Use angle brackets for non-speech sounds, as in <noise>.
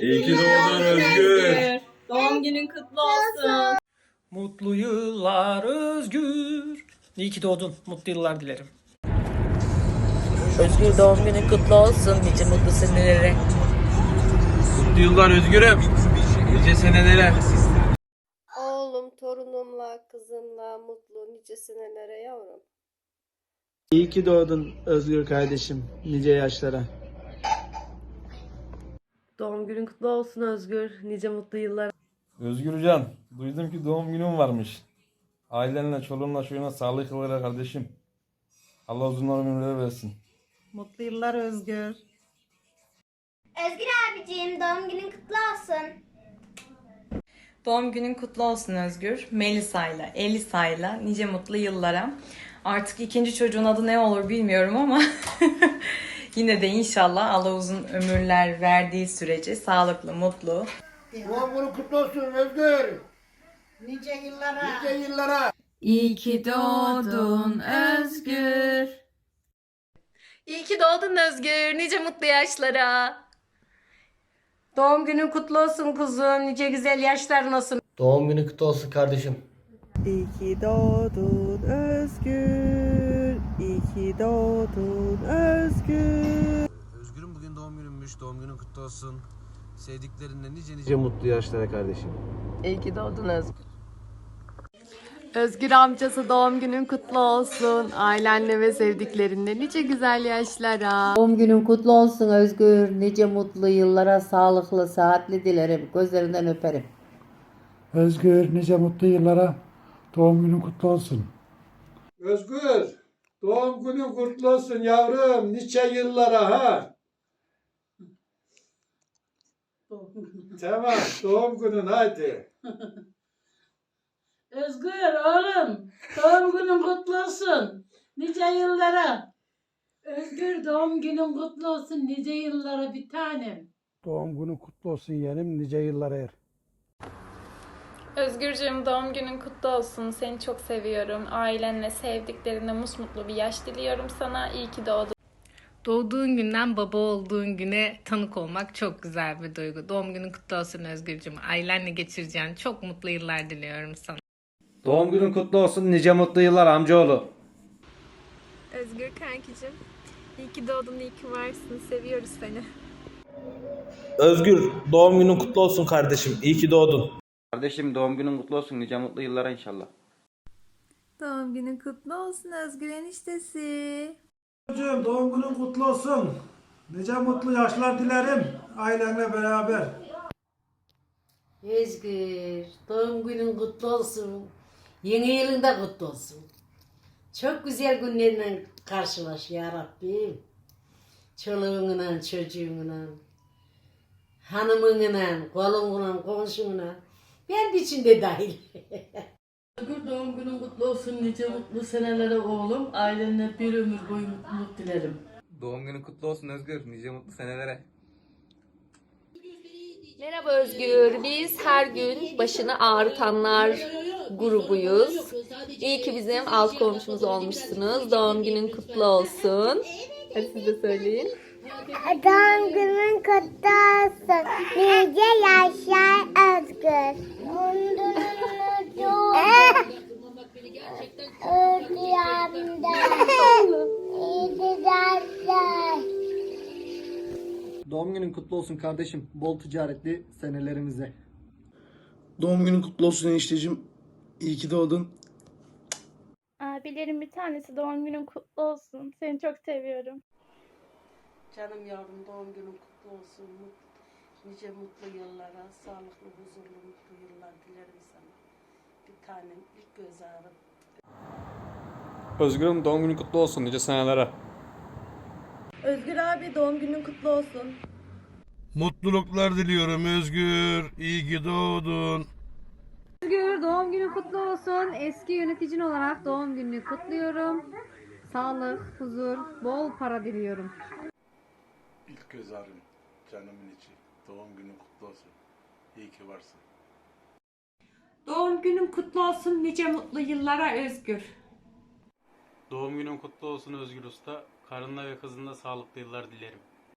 İyi ki doğdun Özgür. Doğum günün kutlu olsun. Mutlu yıllar Özgür. İyi ki doğdun. Mutlu yıllar dilerim. Özgür doğum günün kutlu olsun. Nice mutlu senelere. Mutlu yıllar Özgür'üm. Nice senelere. Oğlum, torunumla, kızımla mutlu nice senelere yavrum. İyi ki doğdun Özgür kardeşim. Nice yaşlara. Doğum günün kutlu olsun Özgür. Nice mutlu yıllar. Özgürcan, duydum ki doğum günün varmış. Ailenle, çoluğunla, çocuğuna sağlık ver kardeşim. Allah uzun ömürler versin. Mutlu yıllar Özgür. Özgür abiciğim doğum günün kutlu olsun. Doğum günün kutlu olsun Özgür. Melisa'yla, Elisa'yla nice mutlu yıllara. Artık ikinci çocuğun adı ne olur bilmiyorum ama <laughs> yine de inşallah Allah uzun ömürler verdiği sürece sağlıklı, mutlu. Doğum günün kutlu olsun Özgür. Nice yıllara. Nice yıllara. İyi ki doğdun Özgür. İyi ki doğdun Özgür. Nice mutlu yaşlara. Doğum günün kutlu olsun kuzum. Nice güzel yaşların olsun. Doğum günün kutlu olsun kardeşim. İyi ki doğdun Özgür. 23 doğum günün kutlu olsun. Sevdiklerinle nice nice mutlu yaşlara kardeşim. İyi ki doğdun Özgür. Özgür amcası doğum günün kutlu olsun. Ailenle ve sevdiklerinle nice güzel yaşlara. Doğum günün kutlu olsun Özgür. Nice mutlu yıllara sağlıklı, sıhhatli dilerim. Gözlerinden öperim. Özgür nice mutlu yıllara doğum günün kutlu olsun. Özgür doğum günün kutlu olsun yavrum. Nice yıllara ha tamam doğum günün hadi. <laughs> Özgür oğlum doğum günün kutlu olsun. Nice yıllara. Özgür doğum günün kutlu olsun. Nice yıllara bir tanem. Doğum günün kutlu olsun yeğenim. Nice yıllara er. Özgürcüğüm doğum günün kutlu olsun. Seni çok seviyorum. Ailenle, sevdiklerinle musmutlu bir yaş diliyorum sana. İyi ki doğdun. Doğduğun günden baba olduğun güne tanık olmak çok güzel bir duygu. Doğum günün kutlu olsun Özgürcüğüm. Ailenle geçireceğin çok mutlu yıllar diliyorum sana. Doğum günün kutlu olsun. Nice mutlu yıllar amcaoğlu. Özgür kankicim. İyi ki doğdun, iyi ki varsın. Seviyoruz seni. Özgür doğum günün kutlu olsun kardeşim. İyi ki doğdun. Kardeşim doğum günün kutlu olsun. Nice mutlu yıllara inşallah. Doğum günün kutlu olsun Özgür eniştesi. Çocuğum doğum günün kutlu olsun. Nice mutlu yaşlar dilerim. Ailenle beraber. Özgür, doğum günün kutlu olsun. Yeni yılın da kutlu olsun. Çok güzel günlerle karşılaş ya Rabbim. Çoluğunla, çocuğunla, hanımınla, kolunla, komşunla. Ben de içinde dahil. <laughs> Özgür doğum günün kutlu olsun. Nice mutlu senelere oğlum. Ailenle bir ömür boyu mutluluk dilerim. Doğum günün kutlu olsun Özgür. Nice mutlu senelere. Merhaba Özgür. Biz her gün başını ağrıtanlar grubuyuz. İyi ki bizim alt komşumuz olmuşsunuz. Doğum günün kutlu olsun. Hadi siz de söyleyin. Doğum günün kutlu olsun. Nice yaşlar Özgür. Doğum günün kutlu olsun kardeşim. Bol ticaretli senelerimize. Doğum günün kutlu olsun enişteciğim. İyi ki doğdun. Abilerin bir tanesi doğum günün kutlu olsun. Seni çok seviyorum. Canım yavrum doğum günün kutlu olsun. Nice mutlu yıllara, sağlıklı, huzurlu, mutlu yıllar dilerim sana. Bir tanem, ilk göz ağrım. Özgür'üm doğum günün kutlu olsun. Nice senelere. Özgür abi doğum günün kutlu olsun. Mutluluklar diliyorum Özgür. İyi ki doğdun. Özgür doğum günün kutlu olsun. Eski yöneticin olarak doğum gününü kutluyorum. Sağlık, huzur, bol para diliyorum. İlk göz ağrım. Canımın içi. Doğum günün kutlu olsun. İyi ki varsın. Doğum günün kutlu olsun. Nice mutlu yıllara Özgür. Doğum günün kutlu olsun Özgür Usta. Karınla ve kızınla sağlıklı yıllar dilerim.